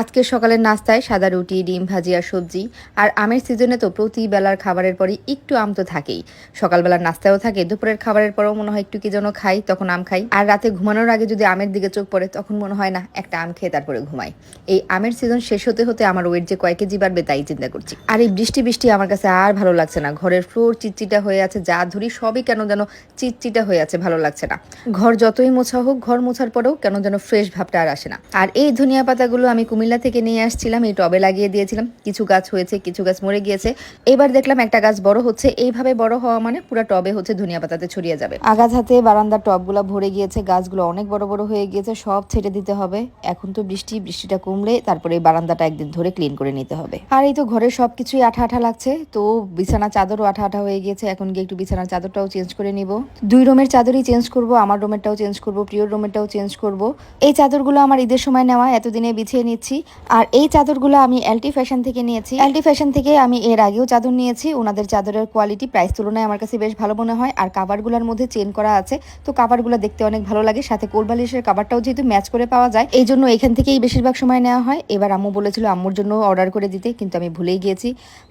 আজকে সকালের নাস্তায় সাদা রুটি, ডিম ভাজি আর সবজি। আর আমের সিজনে তো প্রতি বেলার খাবারের পরই একটু আম তো থাকেই। সকালবেলার নাস্তাও থাকে, দুপুরের খাবারের পরেও মনে হয় একটু কি যেন খাই, তখন আম খাই। আর রাতে ঘুমানোর আগে যদি আমের দিকে চোখ পড়ে, তখন মনে হয় না, একটা আম খেয়ে তারপরে ঘুমাই। এই আমের সিজন শেষ হতে হতে আমার ওয়েট যে কয়েক কেজি বাড়বে তাই চিন্তা করছি। আর এই বৃষ্টি বৃষ্টি আমার কাছে আর ভালো লাগছে না। ঘরের ফ্লোর চিটচিটা হয়ে আছে, যা ধরি সবই কেন যেন চিটচিটা হয়ে আছে, ভালো লাগছে না। ঘর যতই মোছা হোক, ঘর মোছার পরেও কেন যেন ফ্রেশ ভাবটা আর আসে না। আর এই ধনিয়া পাতাগুলো আমি কুমিল্লা থেকে নিয়ে আসছিলাম, এই টবে লাগিয়ে দিয়েছিলাম। কিছু গাছ হয়েছে, কিছু গাছ মরে গিয়েছে। এবার দেখলাম একটা গাছ বড় হচ্ছে, এইভাবে বড় হওয়া মানে পুরো টবে হচ্ছে ধনিয়া পাতাতে ছড়িয়ে যাবে। আগাছ হাতে বারান্দার টবগুলো ভরে গিয়েছে, গাছগুলো অনেক বড় বড় হয়ে গিয়েছে, সব ছেড়ে দিতে হবে। এখন তো বৃষ্টি, বৃষ্টিটা কমলে তারপরে এই বারান্দাটা একদিন ধরে ক্লিন করে নিতে হবে। আর এই তো ঘরের সবকিছুই আঠা আঠা লাগছে, তো বিছানা চাদরও আঠা আঠা হয়ে গিয়েছে। এখন গিয়ে একটু বিছানার চাদরটাও চেঞ্জ করে নিব। দুই রুমের চাদরই চেঞ্জ করব, আমার রুমেরটাও চেঞ্জ করব প্রিয় রুমেরটাও চেঞ্জ করব। এই চাদরগুলো আমার ঈদের সময় নেওয়া, এতদিনে বিছিয়ে নিচ্ছি। আর এই চাদরগুলো আমি এলটি ফ্যাশন থেকে নিয়েছি। এলটি ফ্যাশন থেকে আমি এর আগেও চাদর নিয়েছি। ওনাদের চাদরের কোয়ালিটি প্রাইস তুলনায় আমার কাছে বেশ ভালো মনে হয়। আর কাভারগুলোর মধ্যে চেন করা আছে। তো কাভারগুলো দেখতে অনেক ভালো লাগে। সাথে কোলবালিশের কাভারটাও যেহেতু ম্যাচ করে পাওয়া যায়, এই জন্য এখান থেকেই বেশিরভাগ সময় নেওয়া হয়। এবার আম্মু বলেছিল, আম্মুর জন্য অর্ডার করে দিতে। কিন্তু আমি ভুলেই গিয়েছি।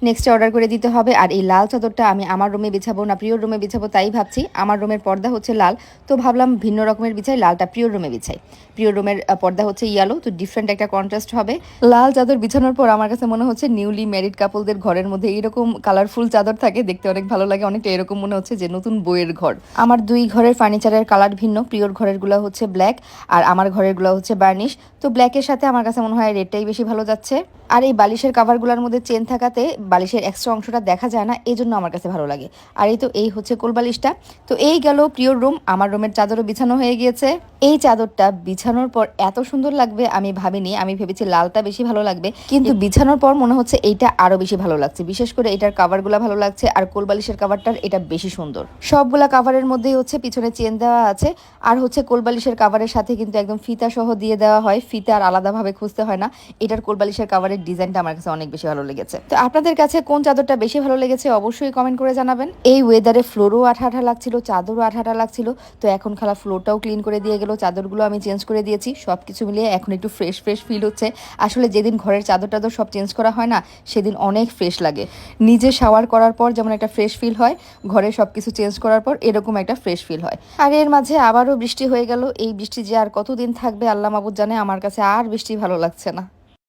নেক্সট অর্ডার করে দিতে হবে। আর এই লাল চাদরটা আমি আমার রুমে বিছাবো না প্রিয় রুমে বিছাবো তাই ভাবছি। আমার রুমের পর্দা হচ্ছে লাল। তো ভাবলাম ভিন্ন রকমের বিছাই, লালটা প্রিয় রুমে বিছাই। প্রিয় রুমের পর্দা হচ্ছে ইয়ালো তো ডিফারেন্ট একটা কন্ট্রাস্ট হবে। লাল চাদর বিছানোর পর আমার কাছে মনে হচ্ছে নিউলি ম্যারিড কাপলদের ঘরের মধ্যে এইরকম কালারফুল চাদর থাকে, দেখতে অনেক ভালো লাগে, অনেকটা এরকম মনে হচ্ছে যে নতুন বইয়ের ঘর। আমার দুই ঘরের ফার্নিচারের কালার ভিন্ন, প্রিয়র ঘরেরগুলো হচ্ছে ব্ল্যাক আর আমার ঘরেরগুলো হচ্ছে বার্নিশ তো ব্ল্যাকের সাথে আমার কাছে মনে হয় রেডটাই বেশি ভালো যাচ্ছে। আর এই বালিশের কাভারগুলোর মধ্যে চেন থাকাতে বালিশের এক্সট্রা অংশটা দেখা যায় না এই জন্য আমার কাছে ভালো লাগে। আর এই তো এই হচ্ছে কোল বালিশটা। তো এই গেল প্রিয়র রুম আমার রুমের চাদরও বিছানো হয়ে গিয়েছে। এই চাদরটা বিছানোর পর এত সুন্দর লাগবে আমি ভাবিনি, আমি ভেবেছি লালটা বেশি ভালো লাগবে। কিন্তু বিছানোর পর মনে হচ্ছে এইটা আরও বেশি ভালো লাগছে। বিশেষ করে এটার কাভার কাভারগুলো ভালো লাগছে আর কোল বালিশের কাভারটার এটা বেশি সুন্দর। সবগুলা কাভারের মধ্যেই হচ্ছে পিছনে চেন দেওয়া আছে। আর হচ্ছে কোলবালিশের কাভারের সাথে কিন্তু একদম ফিতা সহ দিয়ে দেওয়া হয়। ফিতা আর আলাদাভাবে খুঁজতে হয় না। এটার কোলবালিশের কাভারের ডিজাইনটা আমার কাছে অনেক বেশি ভালো লেগেছে। তো আপনাদের কাছে কোন চাদরটা বেশি ভালো লেগেছে অবশ্যই কমেন্ট করে জানাবেন। এই ওয়েদারে ফ্লোরও আঠা আঠা লাগছিল, চাদরও আঠা আঠা লাগছিল। তো এখন খালা ফ্লোরটাও ক্লিন করে দিয়ে গেল। চাদরগুলো আমি চেঞ্জ করে দিয়েছি। সব কিছু মিলিয়ে এখন একটু ফ্রেশ ফ্রেশ ফিল হচ্ছে। আসলে যেদিন ঘরের চাদর টাদর সব চেঞ্জ করা হয় না, সেদিন অনেক ফ্রেশ লাগে। নিজে শাওয়ার করার পর যেমন একটা ফ্রেশ ফিল হয়, ঘরে সব কিছু চেঞ্জ করার পর এরকম একটা ফ্রেশ ফিল হয়। আর এর মাঝে আবারও বৃষ্টি হয়ে গেল। এই বৃষ্টি যে আর কতদিন থাকবে, আল্লাহ মাবুদ জানে। আমার কাছে আর বৃষ্টি ভালো লাগছে না।